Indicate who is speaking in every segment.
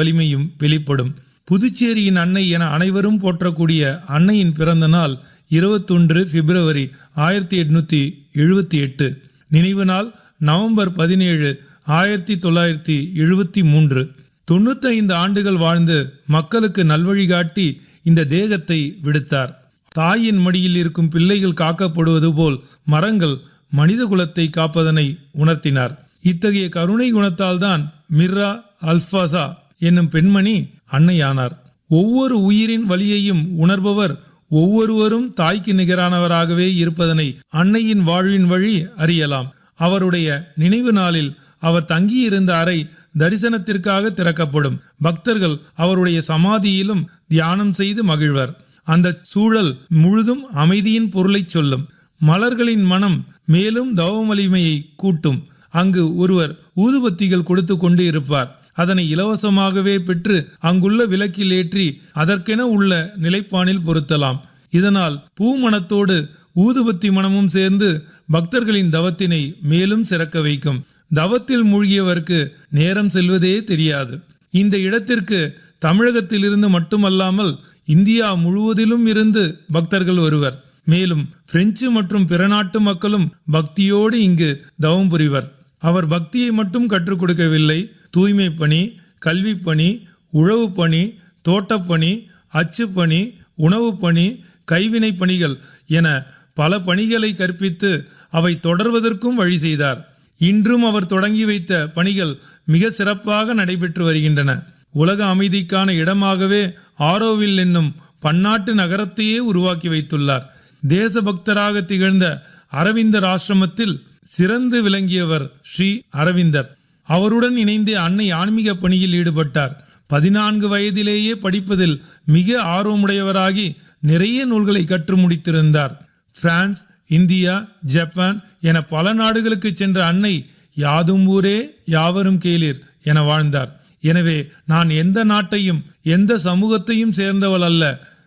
Speaker 1: வலிமையும் வெளிப்படும். புதுச்சேரியின் அன்னை என அனைவரும் போற்றக்கூடிய அன்னையின் பிறந்த நாள் இருபத்தொன்று பிப்ரவரி ஆயிரத்தி எட்நூத்தி எழுபத்தி எட்டு. நினைவு நாள் நவம்பர் பதினேழு ஆயிரத்தி தொள்ளாயிரத்தி எழுபத்தி மூன்று. தொண்ணூத்தைந்து ஆண்டுகள் வாழ்ந்து மக்களுக்கு நல்வழி காட்டி இந்த தேகத்தை விடுத்தார். தாயின் மடியில் இருக்கும் பிள்ளைகள் காக்கப்படுவது போல் மரங்கள் மனித குலத்தை காப்பதனை உணர்த்தினார். இத்தகைய கருணை குணத்தால் தான் மிர்ரா அல்ஃபாசா என்னும் பெண்மணி அன்னையானார். ஒவ்வொரு உயிரின் வழியையும் உணர்பவர் ஒவ்வொருவரும் தாய்க்கு நிகரானவராகவே இருப்பதனை அன்னையின் வாழ்வின் வழி அறியலாம். அவருடைய நினைவு நாளில் அவர் தங்கியிருந்த அறை தரிசனத்திற்காக திறக்கப்படும். பக்தர்கள் அவருடைய சமாதியிலும் தியானம் செய்து மகிழ்வர். அந்த சூழல் முழுதும் அமைதியின் பொருளைச் சொல்லும். மலர்களின் மனம் மேலும் தவமலிமையை கூட்டும். அங்கு ஒருவர் ஊதுபத்திகள் கொடுத்து கொண்டு இருப்பார். அதனை இலவசமாகவே பெற்று அங்குள்ள விளக்கில் ஏற்றி அதற்கென உள்ள நிலைப்பானில் பொருத்தலாம். இதனால் பூமணத்தோடு ஊதுபத்தி மனமும் சேர்ந்து பக்தர்களின் தவத்தினை மேலும் சிறக்க வைக்கும். தவத்தில் மூழ்கியவருக்கு நேரம் செல்வதே தெரியாது. இந்த இடத்திற்கு தமிழகத்திலிருந்து மட்டுமல்லாமல் இந்தியா முழுவதிலும் இருந்து பக்தர்கள் வருவர் மேலும் பிரெஞ்சு மற்றும் பிற நாட்டு மக்களும் பக்தியோடு இங்கு தவம் புரிவர். அவர் பக்தியை மட்டும் கற்றுக் கொடுக்கவில்லை. தூய்மை பணி கல்வி பணி உழவு பணி தோட்டப்பணி அச்சுப்பணி உணவு பணி கைவினை பணிகள் என பல பணிகளை கற்பித்து அவை தொடர்வதற்கும் வழி செய்தார். இன்றும் அவர் தொடங்கி வைத்த பணிகள் மிக சிறப்பாக நடைபெற்று வருகின்றன. உலக அமைதிக்கான இடமாகவே ஆரோவில் என்னும் பன்னாட்டு நகரத்தையே உருவாக்கி வைத்துள்ளார். தேசபக்தராக திகழ்ந்த அரவிந்தர் ஆசிரமத்தில் சிறந்து விளங்கியவர் ஸ்ரீ அரவிந்தர். அவருடன் இணைந்து அன்னை ஆன்மீக பணியில் ஈடுபட்டார். பதினான்கு வயதிலேயே படிப்பதில் மிக ஆர்வமுடையவராகி நிறைய நூல்களை கற்று முடித்திருந்தார். பிரான்ஸ் இந்தியா ஜப்பான் என பல நாடுகளுக்கு சென்ற அன்னை யாதும் ஊரே யாவரும் கேளீர் என வாழ்ந்தார். எனவே நான் எந்த நாட்டையும் எந்த சமூகத்தையும் சேர்ந்தவள் அல்ல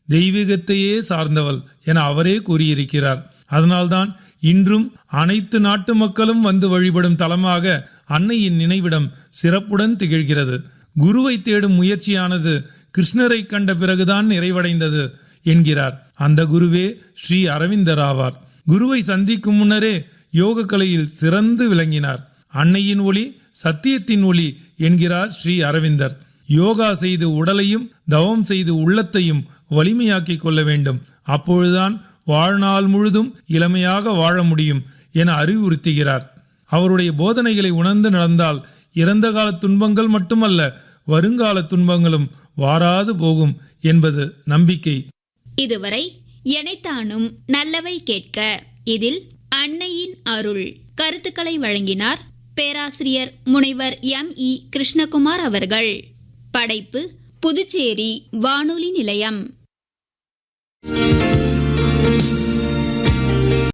Speaker 1: தெய்வீகத்தையே சார்ந்தவள் என அவரே கூறியிருக்கிறார். அதனால்தான் இன்றும் அனைத்து நாட்டு மக்களும் வந்து வழிபடும் தலமாக அன்னையின் நினைவிடம் சிறப்புடன் திகழ்கிறது. குருவை தேடும் முயற்சியானது கிருஷ்ணரை கண்ட பிறகுதான் நிறைவடைந்தது என்கிறார். அந்த குருவே ஸ்ரீ அரவிந்தர் ஆவார். குருவை சந்திக்கும் முன்னரே யோக கலையில் சிறந்து விளங்கினார். அன்னையின் ஒளி சத்தியத்தின் ஒளி என்கிறார் ஸ்ரீ அரவிந்தர். யோகா செய்து உடலையும் தவம் செய்து உள்ளத்தையும் வலிமையாக்கிக் கொள்ள வேண்டும். அப்பொழுதுதான் வாழ்நாள் முழுதும் இளமையாக வாழ முடியும் என அறிவுறுத்துகிறார். அவருடைய போதனைகளை உணர்ந்து நடந்தால் இறந்த கால துன்பங்கள் மட்டுமல்ல வருங்கால துன்பங்களும் வாராது போகும் என்பது நம்பிக்கை.
Speaker 2: இதுவரை எனைத்தானும் நல்லவை கேட்க இதில் அன்னையின் அருள் கருத்துக்களை வழங்கினார் பேராசிரியர் முனைவர் எம். இ. கிருஷ்ணகுமார் அவர்கள். படைப்பு புதுச்சேரி வானொலி நிலையம்.